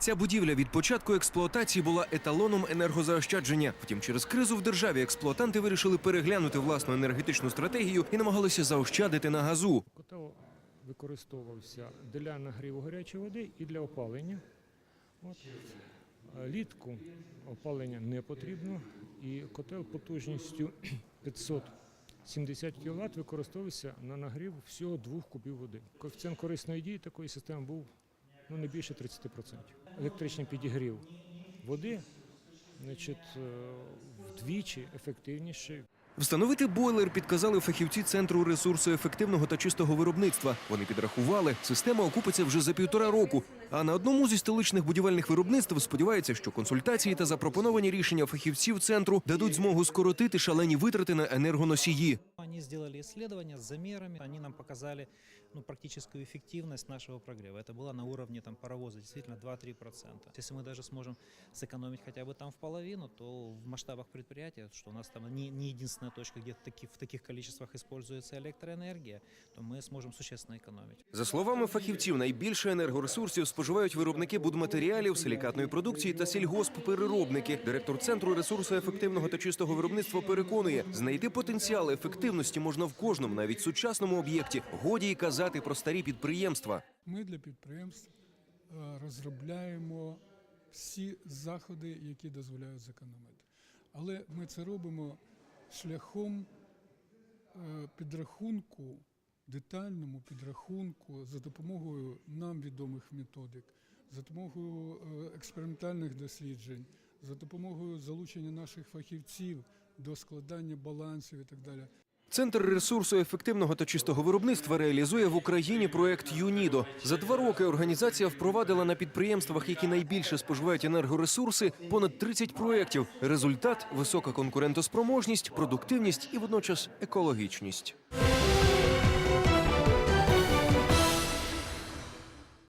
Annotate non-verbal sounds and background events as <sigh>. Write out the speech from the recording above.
Ця будівля від початку експлуатації була еталоном енергозаощадження. Втім, через кризу в державі експлуатанти вирішили переглянути власну енергетичну стратегію і намагалися заощадити на газу. Котел використовувався для нагріву гарячої води і для опалення. От. Літку опалення не потрібно, і котел потужністю <clears throat> 570 кВт використовувався на нагрів всього двох кубів води. Коефіцієнт корисної дії такої системи був ну, не більше 30%. Електричний підігрів води значить, е, вдвічі ефективніший Встановити бойлер підказали фахівці центру ресурсоефективного та чистого виробництва. Вони підрахували, система окупиться вже за півтора року. А на одному зі столичних будівельних виробництв сподіваються, що консультації та запропоновані рішення фахівців центру дадуть змогу скоротити шалені витрати на енергоносії. Они сделали исследования с замерами, они нам показали ну, практическую эффективность нашего прогрева. Это было на уровне там, паровоза, действительно 2-3%. Если мы даже сможем сэкономить хотя бы там в половину, то в масштабах предприятия, что у нас там не, не единственная точка, где таки, в таких количествах используется электроэнергия, то мы сможем существенно экономить. За словами фахівців, найбільше енергоресурсів споживають виробники будматеріалів, силікатної продукції та сільгосппереробники. Директор центру ресурсоефективного та чистого виробництва переконує, знайти потенціал ефективності можна в кожному, навіть сучасному об'єкті. Годі й казати про старі підприємства. Ми для підприємств е, розробляємо всі заходи, які дозволяють зекономити. Але ми це робимо шляхом е, підрахунку, детальному підрахунку за допомогою нам відомих методик, за допомогою е, експериментальних досліджень, за допомогою залучення наших фахівців до складання балансів і так далі. Центр ресурсу ефективного та чистого виробництва реалізує в Україні проект ЮНІДО. За два роки організація впровадила на підприємствах, які найбільше споживають енергоресурси, понад 30 проєктів. Результат висока конкурентоспроможність, продуктивність і водночас екологічність.